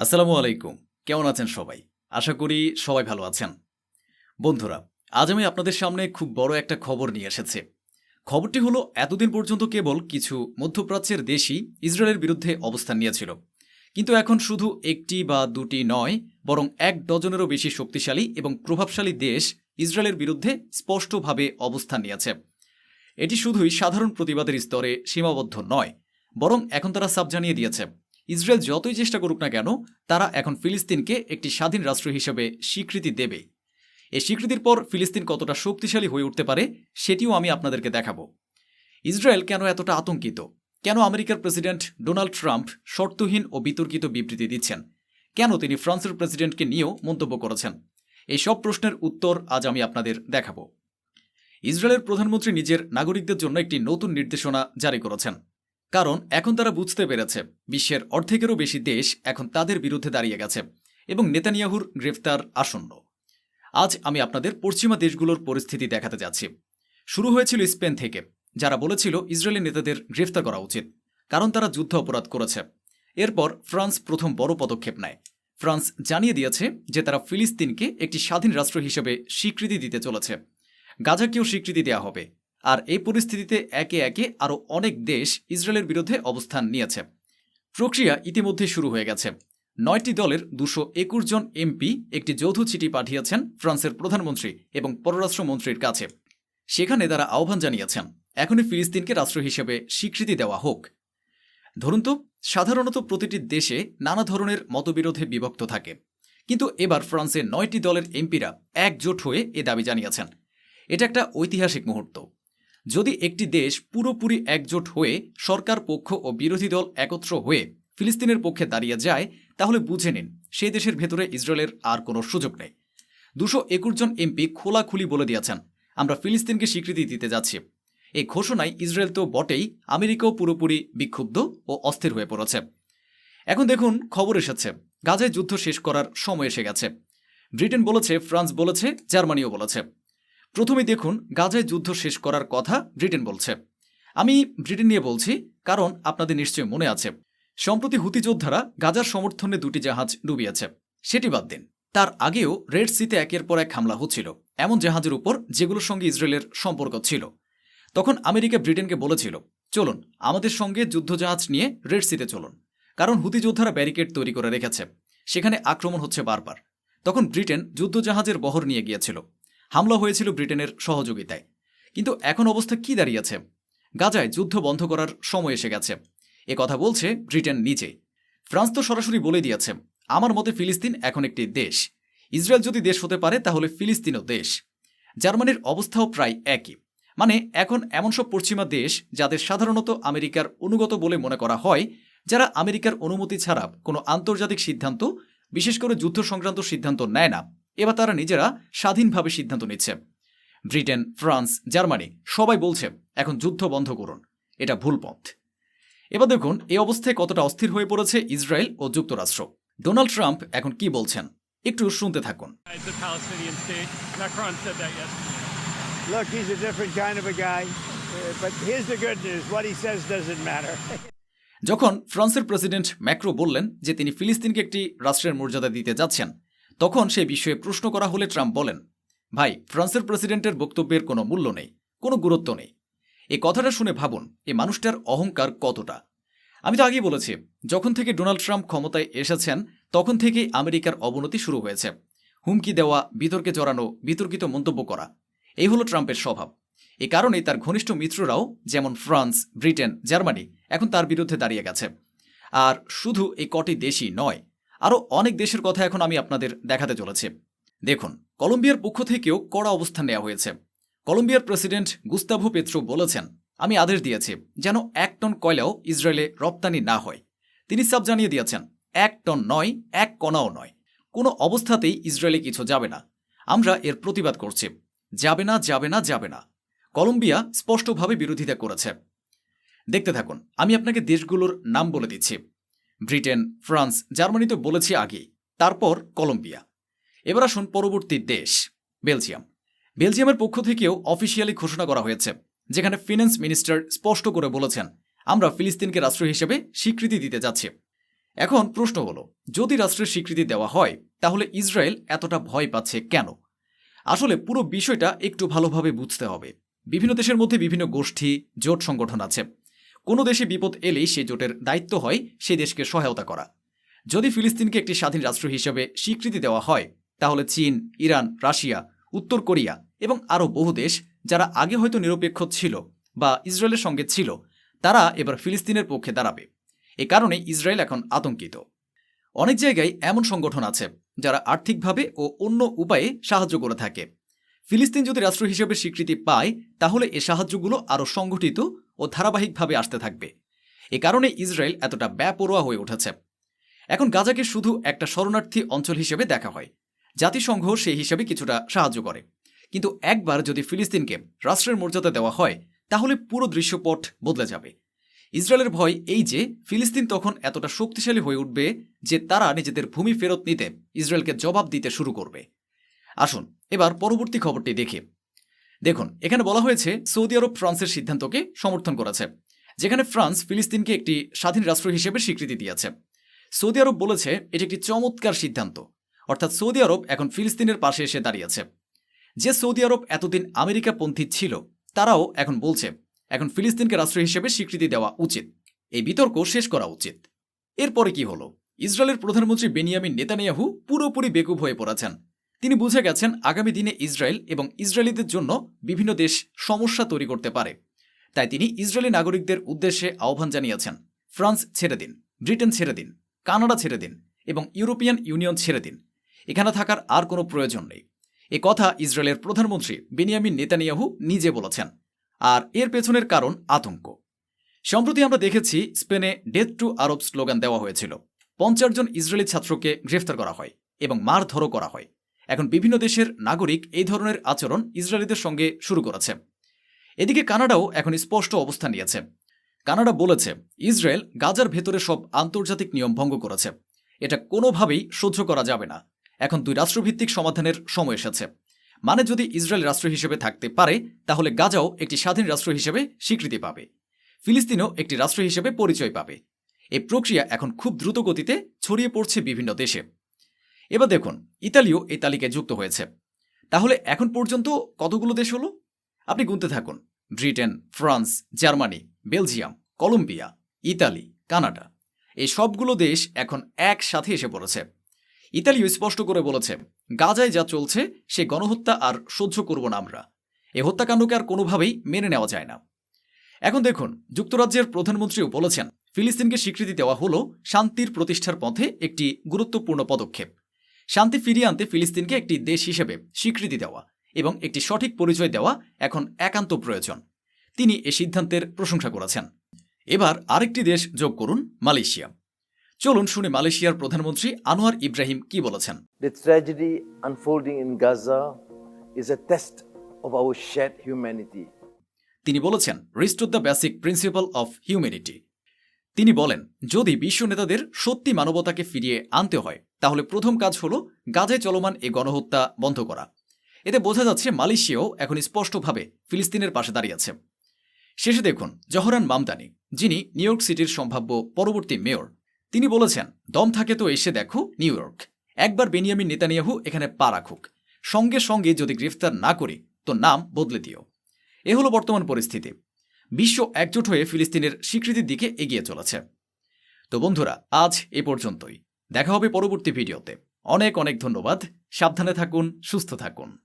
আসসালামু আলাইকুম। কেমন আছেন সবাই? আশা করি সবাই ভালো আছেন। বন্ধুরা, আজ আমি আপনাদের সামনে খুব বড় একটা খবর নিয়ে এসেছি। খবরটি হলো, এতদিন পর্যন্ত কেবল কিছু মধ্যপ্রাচ্যের দেশই ইসরায়েলের বিরুদ্ধে অবস্থান নিয়েছিল। কিন্তু এখন শুধু একটি বা দুটি নয়, বরং এক ডজনেরও বেশি শক্তিশালী এবং প্রভাবশালী দেশ ইসরায়েলের বিরুদ্ধে স্পষ্টভাবে অবস্থান নিয়েছে। এটি শুধুই সাধারণ প্রতিবাদের স্তরে সীমাবদ্ধ নয়, বরং এখন তারা সাব জানিয়ে দিয়েছে। ইসরায়েল যতই চেষ্টা করুক না কেন, তারা এখন ফিলিস্তিনকে একটি স্বাধীন রাষ্ট্র হিসেবে স্বীকৃতি দেবে। এই স্বীকৃতির পর ফিলিস্তিন কতটা শক্তিশালী হয়ে উঠতে পারে, সেটিও আমি আপনাদেরকে দেখাবো। ইসরায়েল কেন এতটা আতঙ্কিত? কেন আমেরিকার প্রেসিডেন্ট ডোনাল্ড ট্রাম্প শর্তহীন ও বিতর্কিত বিবৃতি দিচ্ছেন? কেন তিনি ফ্রান্সের প্রেসিডেন্টকে নিয়েও মন্তব্য করেছেন? এই সব প্রশ্নের উত্তর আজ আমি আপনাদের দেখাবো। ইসরায়েলের প্রধানমন্ত্রী নিজের নাগরিকদের জন্য একটি নতুন নির্দেশনা জারি করেছেন। কারণ এখন তারা বুঝতে পেরেছে, বিশ্বের অর্ধেকেরও বেশি দেশ এখন তাদের বিরুদ্ধে দাঁড়িয়ে গেছে এবং নেতানিয়াহুর গ্রেফতার আসন্ন। আজ আমি আপনাদের পশ্চিমা দেশগুলোর পরিস্থিতি দেখাতে যাচ্ছি। শুরু হয়েছিল স্পেন থেকে, যারা বলেছিল ইসরায়েলি নেতাদের গ্রেফতার করা উচিত, কারণ তারা যুদ্ধ অপরাধ করেছে। এরপর ফ্রান্স প্রথম বড় পদক্ষেপ নেয়। ফ্রান্স জানিয়ে দিয়েছে যে তারা ফিলিস্তিনকে একটি স্বাধীন রাষ্ট্র হিসেবে স্বীকৃতি দিতে চলেছে। গাজাকেও স্বীকৃতি দেওয়া হবে। আর এই পরিস্থিতিতে একে একে আরও অনেক দেশ ইসরায়েলের বিরুদ্ধে অবস্থান নিয়েছে। প্রক্রিয়া ইতিমধ্যে শুরু হয়ে গেছে। নয়টি দলের দুশো একুশ জন এমপি একটি যৌথ চিঠি পাঠিয়েছেন ফ্রান্সের প্রধানমন্ত্রী এবং পররাষ্ট্রমন্ত্রীর কাছে। সেখানে তারা আহ্বান জানিয়েছেন, এখনই ফিলিস্তিনকে রাষ্ট্র হিসেবে স্বীকৃতি দেওয়া হোক। ধরুন তো, সাধারণত প্রতিটি দেশে নানা ধরনের মতবিরোধে বিভক্ত থাকে। কিন্তু এবার ফ্রান্সের নয়টি দলের এমপিরা একজোট হয়ে এ দাবি জানিয়েছেন। এটা একটা ঐতিহাসিক মুহূর্ত। যদি একটি দেশ পুরোপুরি একজোট হয়ে সরকার পক্ষ ও বিরোধী দল একত্র হয়ে ফিলিস্তিনের পক্ষে দাঁড়িয়ে যায়, তাহলে বুঝে নিন, সেই দেশের ভেতরে ইসরায়েলের আর কোনো সুযোগ নেই। দুশো একুশ জন এমপি খোলাখুলি বলে দিয়েছেন, আমরা ফিলিস্তিনকে স্বীকৃতি দিতে যাচ্ছি। এই ঘোষণায় ইসরায়েল তো বটেই, আমেরিকাও পুরোপুরি বিক্ষুব্ধ ও অস্থির হয়ে পড়েছে। এখন দেখুন, খবর এসেছে, গাজায় যুদ্ধ শেষ করার সময় এসে গেছে। ব্রিটেন বলেছে, ফ্রান্স বলেছে, জার্মানিও বলেছে। প্রথমে দেখুন, গাজায় যুদ্ধ শেষ করার কথা ব্রিটেন বলছে। আমি ব্রিটেন নিয়ে বলছি, কারণ আপনাদের নিশ্চয়ই মনে আছে। সম্প্রতি হুতি যোদ্ধারা গাজার সমর্থনে দুটি জাহাজ ডুবিয়েছে, সেটি বাদ দিন। তার আগেও রেড সিতে একের পর এক হামলা হচ্ছিল। এমন জাহাজের উপর যেগুলোর সঙ্গে ইসরায়েলের সম্পর্ক ছিল। তখন আমেরিকা ব্রিটেনকে বলেছিল, চলুন, আমাদের সঙ্গে যুদ্ধজাহাজ নিয়ে রেড সিতে চলুন। কারণ হুতি যোদ্ধারা ব্যারিকেড তৈরি করে রেখেছে। সেখানে আক্রমণ হচ্ছে বারবার। তখন ব্রিটেন যুদ্ধজাহাজের বহর নিয়ে গিয়েছিল। হামলা হয়েছিল ব্রিটেনের সহযোগিতায়। কিন্তু এখন অবস্থা কি দাঁড়িয়েছে? গাজায় যুদ্ধ বন্ধ করার সময় এসে গেছে। এ কথা বলছে ব্রিটেন নিজে। ফ্রান্স তো সরাসরি বলে দিয়েছে, আমার মতে ফিলিস্তিন এখন একটি দেশ। ইসরায়েল যদি দেশ হতে পারে, তাহলে ফিলিস্তিনও দেশ। জার্মানির অবস্থাও প্রায় একই। মানে এখন এমন সব পশ্চিমা দেশ, যাদের সাধারণত আমেরিকার অনুগত বলে মনে করা হয়, যারা আমেরিকার অনুমতি ছাড়া কোনো আন্তর্জাতিক সিদ্ধান্ত, বিশেষ করে যুদ্ধ সংক্রান্ত সিদ্ধান্ত নেয় না। এবার তারা নিজেরা স্বাধীনভাবে সিদ্ধান্ত নিচ্ছে ব্রিটেন ফ্রান্স জার্মানি সবাই বলছে এখন যুদ্ধ বন্ধ করুন এটা ভুল পথ এবার দেখুন এই অবস্থায় কতটা অস্থির হয়ে পড়েছে ইসরায়েল ও যুক্তরাষ্ট্র ডোনাল্ড ট্রাম্প এখন কি বলছেন একটু শুনতে থাকুন the Palestinian state. Macron said that yesterday. Look, he's a different kind of a guy. Uh, but here's the good news what he says doesn't matter. যখন ফ্রান্সের প্রেসিডেন্ট ম্যাক্রো বললেন যে তিনি ফিলিস্তিনকে একটি রাষ্ট্রের মর্যাদা দিতে যাচ্ছেন তখন সে বিষয়ে প্রশ্ন করা হলে ট্রাম্প বলেন, ভাই, ফ্রান্সের প্রেসিডেন্টের বক্তব্যের কোনো মূল্য নেই, কোনো গুরুত্ব নেই। এই কথাটা শুনে ভাবুন, এ মানুষটার অহংকার কতটা? আমি তো আগেই বলেছি, যখন থেকে ডোনাল্ড ট্রাম্প ক্ষমতায় এসেছেন, তখন থেকেই আমেরিকার অবনতি শুরু হয়েছে। হুমকি দেওয়া, বিতর্কে জড়ানো, বিতর্কিত মন্তব্য করা, এই হলো ট্রাম্পের স্বভাব। এ কারণে তার ঘনিষ্ঠ মিত্ররাও, যেমন ফ্রান্স, ব্রিটেন, জার্মানি, এখন তার বিরুদ্ধে দাঁড়িয়ে গেছে। আর শুধু এই কটি দেশই নয় আরও অনেক দেশের কথা এখন আমি আপনাদের দেখাতে চলেছি। দেখুন, কলম্বিয়ার পক্ষ থেকেও কড়া অবস্থান নেওয়া হয়েছে। কলম্বিয়ার প্রেসিডেন্ট গুস্তাভো পেত্রো বলেছেন, আমি আদেশ দিয়েছি যেন এক টন কয়লাও ইসরায়েলে রপ্তানি না হয়। তিনি সাব জানিয়ে দিয়েছেন, এক টন নয়, এক কণাও নয়। কোনো অবস্থাতেই ইসরায়েলে কিছু যাবে না। আমরা এর প্রতিবাদ করছি। যাবে না যাবে না যাবে না। কলম্বিয়া স্পষ্টভাবে বিরোধিতা করেছে। দেখতে থাকুন, আমি আপনাকে দেশগুলোর নাম বলে দিচ্ছি। ব্রিটেন, ফ্রান্স, জার্মানি তো বলেছি আগেই। তারপর কলম্বিয়া। এবার আসুন পরবর্তী দেশ, বেলজিয়াম। বেলজিয়ামের পক্ষ থেকেও অফিসিয়ালি ঘোষণা করা হয়েছে, যেখানে ফিন্যান্স মিনিস্টার স্পষ্ট করে বলেছেন, আমরা ফিলিস্তিনকে রাষ্ট্র হিসেবে স্বীকৃতি দিতে যাচ্ছি। এখন প্রশ্ন হলো, যদি রাষ্ট্রের স্বীকৃতি দেওয়া হয়, তাহলে ইসরায়েল এতটা ভয় পাচ্ছে কেন? আসলে পুরো বিষয়টা একটু ভালোভাবে বুঝতে হবে। বিভিন্ন দেশের মধ্যে বিভিন্ন গোষ্ঠী, জোট সংগঠন আছে। কোনো দেশে বিপদ এলেই সে জোটের দায়িত্ব হয় সেই দেশকে সহায়তা করা। যদি ফিলিস্তিনকে একটি স্বাধীন রাষ্ট্র হিসেবে স্বীকৃতি দেওয়া হয়, তাহলে চীন, ইরান, রাশিয়া, উত্তর কোরিয়া এবং আরও বহু দেশ যারা আগে হয়তো নিরপেক্ষ ছিল বা ইসরায়েলের সঙ্গে ছিল, তারা এবার ফিলিস্তিনের পক্ষে দাঁড়াবে। এ কারণে ইসরায়েল এখন আতঙ্কিত। অনেক জায়গায় এমন সংগঠন আছে যারা আর্থিকভাবে ও অন্য উপায়ে সাহায্য করে থাকে। ফিলিস্তিন যদি রাষ্ট্র হিসেবে স্বীকৃতি পায়, তাহলে এ সাহায্যগুলো আরও সংগঠিত ও ধারাবাহিকভাবে আসতে থাকবে। এ কারণে ইসরায়েল এতটা ব্যাপরোয়া হয়ে উঠেছে। এখন গাজাকে শুধু একটা শরণার্থী অঞ্চল হিসেবে দেখা হয়। জাতিসংঘ সেই হিসেবে কিছুটা সাহায্য করে। কিন্তু একবার যদি ফিলিস্তিনকে রাষ্ট্রের মর্যাদা দেওয়া হয়, তাহলে পুরো দৃশ্যপট বদলে যাবে। ইসরায়েলের ভয় এই যে, ফিলিস্তিন তখন এতটা শক্তিশালী হয়ে উঠবে যে তারা নিজেদের ভূমি ফেরত নিতে ইসরায়েলকে জবাব দিতে শুরু করবে। আসুন, এবার পরবর্তী খবরটি দেখি। দেখুন, এখানে বলা হয়েছে, সৌদি আরব ফ্রান্সের সিদ্ধান্তকে সমর্থন করেছে, যেখানে ফ্রান্স ফিলিস্তিনকে একটি স্বাধীন রাষ্ট্র হিসেবে স্বীকৃতি দিয়েছে। সৌদি আরব বলেছে, এটি একটি চমৎকার সিদ্ধান্ত, অর্থাৎ সৌদি আরব এখন ফিলিস্তিনের পাশে এসে দাঁড়িয়েছে। যে সৌদি আরব এতদিন আমেরিকাপন্থী ছিল, তারাও এখন বলছে, এখন ফিলিস্তিনকে রাষ্ট্র হিসেবে স্বীকৃতি দেওয়া উচিত, এই বিতর্ক শেষ করা উচিত। এরপরে কি হলো? ইসরায়েলের প্রধানমন্ত্রী বেনিয়ামিন নেতানিয়াহু পুরোপুরি বেকুব হয়ে পড়েছেন। তিনি বুঝে গেছেন আগামী দিনে ইসরায়েল এবং ইসরায়েলিদের জন্য বিভিন্ন দেশ সমস্যা তৈরি করতে পারে। তাই তিনি ইসরায়েলি নাগরিকদের উদ্দেশ্যে আহ্বান জানিয়েছেন। ফ্রান্স ছেড়ে দিন, ব্রিটেন ছেড়ে দিন, কানাডা ছেড়ে দিন এবং ইউরোপিয়ান ইউনিয়ন ছেড়ে দিন। এখানে থাকার আর কোনো প্রয়োজন নেই। এ কথা ইসরায়েলের প্রধানমন্ত্রী বেনিয়ামিন নেতানিয়াহু নিজে বলেছেন। আর এর পেছনের কারণ আতঙ্ক। সম্প্রতি আমরা দেখেছি স্পেনে ডেথ টু আরব স্লোগান দেওয়া হয়েছিল। পঞ্চাশ জন ইসরায়েলি ছাত্রকে গ্রেফতার করা হয় এবং মারধরও করা হয়। এখন বিভিন্ন দেশের নাগরিক এই ধরনের আচরণ ইসরায়েলিদের সঙ্গে শুরু করেছে। এদিকে কানাডাও এখন স্পষ্ট অবস্থান নিয়েছে। কানাডা বলেছে, ইসরায়েল গাজার ভেতরে সব আন্তর্জাতিক নিয়ম ভঙ্গ করেছে। এটা কোনোভাবেই সহ্য করা যাবে না। এখন দুই রাষ্ট্রভিত্তিক সমাধানের সময় এসেছে। মানে যদি ইসরায়েল রাষ্ট্র হিসেবে থাকতে পারে, তাহলে গাজাও একটি স্বাধীন রাষ্ট্র হিসেবে স্বীকৃতি পাবে। ফিলিস্তিনও একটি রাষ্ট্র হিসেবে পরিচয় পাবে। এই প্রক্রিয়া এখন খুব দ্রুত গতিতে ছড়িয়ে পড়ছে বিভিন্ন দেশে। এবার দেখুন, ইতালিও এই তালিকায় যুক্ত হয়েছে। তাহলে এখন পর্যন্ত কতগুলো দেশ হলো? আপনি গুনতে থাকুন। Britain, France, Germany, Belgium, Colombia, Italy, Canada. এই সবগুলো দেশ এখন একসাথে এসে পড়েছে। ইতালিও স্পষ্ট করে বলেছে, গাজায় যা চলছে, সে গণহত্যা আর সহ্য করব না আমরা। এ হত্যাকাণ্ডকে আর কোনোভাবেই মেনে নেওয়া যায় না। এখন দেখুন, যুক্তরাজ্যের প্রধানমন্ত্রীও বলেছেন, ফিলিস্তিনকে স্বীকৃতি দেওয়া হলো শান্তির প্রতিষ্ঠার পথে একটি গুরুত্বপূর্ণ পদক্ষেপ। শান্তি ফিরিয়ে আনতে ফিলিস্তিনকে একটি দেশ হিসেবে স্বীকৃতি দেওয়া এবং একটি সঠিক পরিচয় দেওয়া এখন একান্ত প্রয়োজন। তিনি এ সিদ্ধান্তের প্রশংসা করেছেন। এবার আরেকটি দেশ যোগ করুন মালয়েশিয়া। চলুন শুনে মালয়েশিয়ার প্রধানমন্ত্রী আনোয়ার ইব্রাহিম কি বলেছেন? The tragedy unfolding in Gaza is a test of our shared humanity. তিনি বলেছেন restore the basic principal of humanity তিনি বলেন যদি বিশ্ব নেতাদের সত্যি মানবতাকে ফিরিয়ে আনতে হয় তাহলে প্রথম কাজ হল গাজায় চলমান এ গণহত্যা বন্ধ করা। এতে বোঝা যাচ্ছে মালয়েশিয়াও এখন স্পষ্টভাবে ফিলিস্তিনের পাশে দাঁড়িয়েছে শেষে দেখুন, জহরান মামদানি, যিনি নিউ ইয়র্ক সিটির সম্ভাব্য পরবর্তী মেয়র, তিনি বলেছেন, দম থাকে তো এসে দেখো নিউ ইয়র্ক। একবার বেনিয়ামিন নেতানিয়াহু এখানে পা রাখুক। সঙ্গে সঙ্গে যদি গ্রেফতার না করি, তো নাম বদলে দিও। এ হলো বর্তমান পরিস্থিতি। বিশ্ব একজোট হয়ে ফিলিস্তিনের স্বীকৃতির দিকে এগিয়ে চলেছে। তো বন্ধুরা, আজ এ পর্যন্তই। দেখা হবে পরবর্তী ভিডিওতে। অনেক অনেক ধন্যবাদ। সাবধানে থাকুন সুস্থ থাকুন।